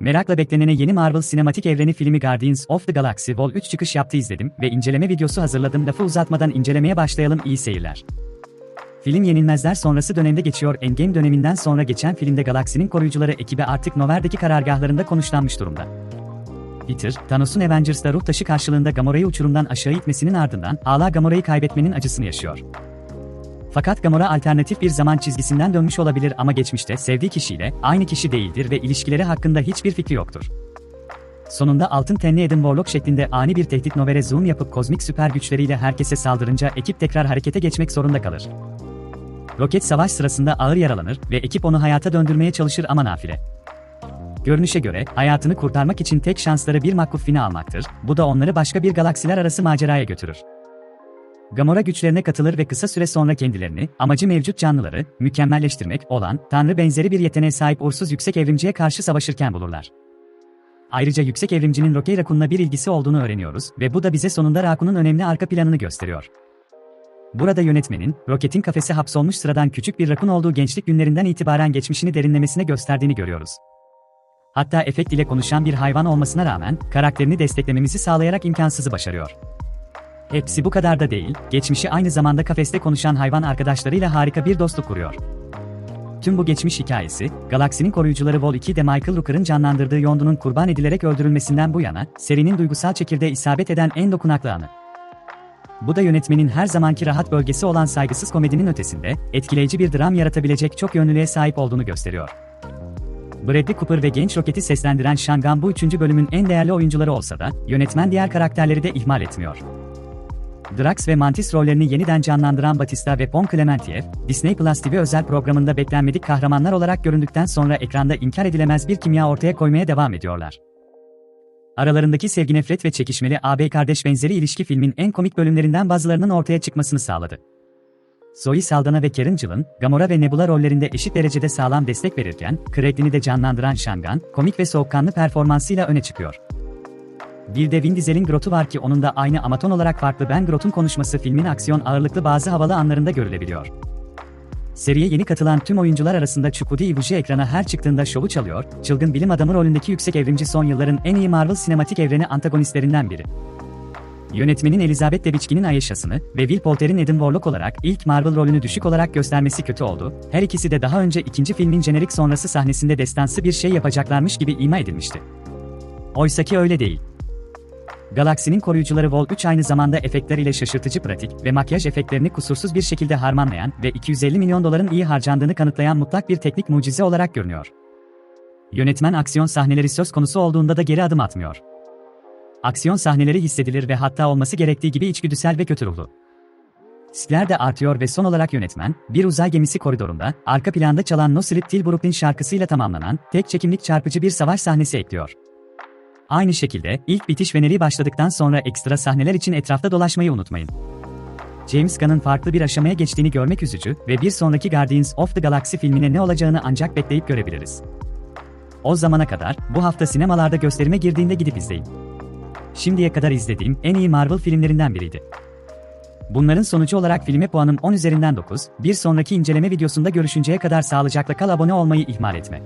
Merakla beklenene yeni Marvel sinematik evreni filmi Guardians of the Galaxy Vol 3 çıkış yaptı izledim ve inceleme videosu hazırladım lafı uzatmadan incelemeye başlayalım iyi seyirler. Film yenilmezler sonrası dönemde geçiyor Endgame döneminden sonra geçen filmde galaksinin koruyucuları ekibi artık Nover'deki karargahlarında konuşlanmış durumda. Peter, Thanos'un Avengers'ta ruh taşı karşılığında Gamora'yı uçurumdan aşağı itmesinin ardından hala Gamora'yı kaybetmenin acısını yaşıyor. Fakat Gamora alternatif bir zaman çizgisinden dönmüş olabilir ama geçmişte sevdiği kişiyle aynı kişi değildir ve ilişkileri hakkında hiçbir fikri yoktur. Sonunda altın tenli Adam Warlock şeklinde ani bir tehdit Nover'e zoom yapıp kozmik süper güçleriyle herkese saldırınca ekip tekrar harekete geçmek zorunda kalır. Roket savaş sırasında ağır yaralanır ve ekip onu hayata döndürmeye çalışır ama nafile. Görünüşe göre hayatını kurtarmak için tek şansları bir makufini almaktır. Bu da onları başka bir galaksiler arası maceraya götürür. Gamora güçlerine katılır ve kısa süre sonra kendilerini, amacı mevcut canlıları, mükemmelleştirmek olan, tanrı benzeri bir yeteneğe sahip uğursuz yüksek evrimciye karşı savaşırken bulurlar. Ayrıca yüksek evrimcinin Rocky Rakun'la bir ilgisi olduğunu öğreniyoruz ve bu da bize sonunda Rakun'un önemli arka planını gösteriyor. Burada yönetmenin, Rocket'in kafese hapsolmuş sıradan küçük bir rakun olduğu gençlik günlerinden itibaren geçmişini derinlemesine gösterdiğini görüyoruz. Hatta efekt ile konuşan bir hayvan olmasına rağmen, karakterini desteklememizi sağlayarak imkansızı başarıyor. Hepsi bu kadar da değil, geçmişi aynı zamanda kafeste konuşan hayvan arkadaşlarıyla harika bir dostluk kuruyor. Tüm bu geçmiş hikayesi, galaksinin koruyucuları Vol 2'de Michael Rooker'ın canlandırdığı Yondu'nun kurban edilerek öldürülmesinden bu yana, serinin duygusal çekirdeğe isabet eden en dokunaklı anı. Bu da yönetmenin her zamanki rahat bölgesi olan saygısız komedinin ötesinde, etkileyici bir dram yaratabilecek çok yönlülüğe sahip olduğunu gösteriyor. Bradley Cooper ve genç Rocket'i seslendiren Shangan bu üçüncü bölümün en değerli oyuncuları olsa da, yönetmen diğer karakterleri de ihmal etmiyor. Drax ve Mantis rollerini yeniden canlandıran Batista ve Pom Klementiev, Disney Plus TV özel programında beklenmedik kahramanlar olarak göründükten sonra ekranda inkar edilemez bir kimya ortaya koymaya devam ediyorlar. Aralarındaki sevgi nefret ve çekişmeli AB kardeş benzeri ilişki filmin en komik bölümlerinden bazılarının ortaya çıkmasını sağladı. Zoe Saldana ve Karen Gillan, Gamora ve Nebula rollerinde eşit derecede sağlam destek verirken, Craig'ini de canlandıran Shangan, komik ve soğukkanlı performansıyla öne çıkıyor. Bir de Vin Diesel'in Groot'u var ki onun da aynı amaton olarak farklı Ben Groot'un konuşması filmin aksiyon ağırlıklı bazı havalı anlarında görülebiliyor. Seriye yeni katılan tüm oyuncular arasında Chukudi Iwuji ekrana her çıktığında şovu çalıyor, çılgın bilim adamı rolündeki yüksek evrimci son yılların en iyi Marvel sinematik evreni antagonistlerinden biri. Yönetmenin Elizabeth Debicki'nin Ayesha'sını ve Will Poulter'in Adam Warlock olarak ilk Marvel rolünü düşük olarak göstermesi kötü oldu. Her ikisi de daha önce ikinci filmin jenerik sonrası sahnesinde destansı bir şey yapacaklarmış gibi ima edilmişti. Oysaki öyle değil. Galaksinin koruyucuları Vol 3 aynı zamanda efektler ile şaşırtıcı pratik ve makyaj efektlerini kusursuz bir şekilde harmanlayan ve 250 milyon doların iyi harcandığını kanıtlayan mutlak bir teknik mucize olarak görünüyor. Yönetmen aksiyon sahneleri söz konusu olduğunda da geri adım atmıyor. Aksiyon sahneleri hissedilir ve hatta olması gerektiği gibi içgüdüsel ve kötü ruhlu. Riskler de artıyor ve son olarak yönetmen, bir uzay gemisi koridorunda, arka planda çalan No Sleep Till Brooklyn şarkısıyla tamamlanan, tek çekimlik çarpıcı bir savaş sahnesi ekliyor. Aynı şekilde, ilk bitiş feneri başladıktan sonra ekstra sahneler için etrafta dolaşmayı unutmayın. James Gunn'ın farklı bir aşamaya geçtiğini görmek üzücü ve bir sonraki Guardians of the Galaxy filmine ne olacağını ancak bekleyip görebiliriz. O zamana kadar, bu hafta sinemalarda gösterime girdiğinde gidip izleyin. Şimdiye kadar izlediğim en iyi Marvel filmlerinden biriydi. Bunların sonucu olarak filme puanım 10 üzerinden 9, bir sonraki inceleme videosunda görüşünceye kadar sağlıcakla kal abone olmayı ihmal etme.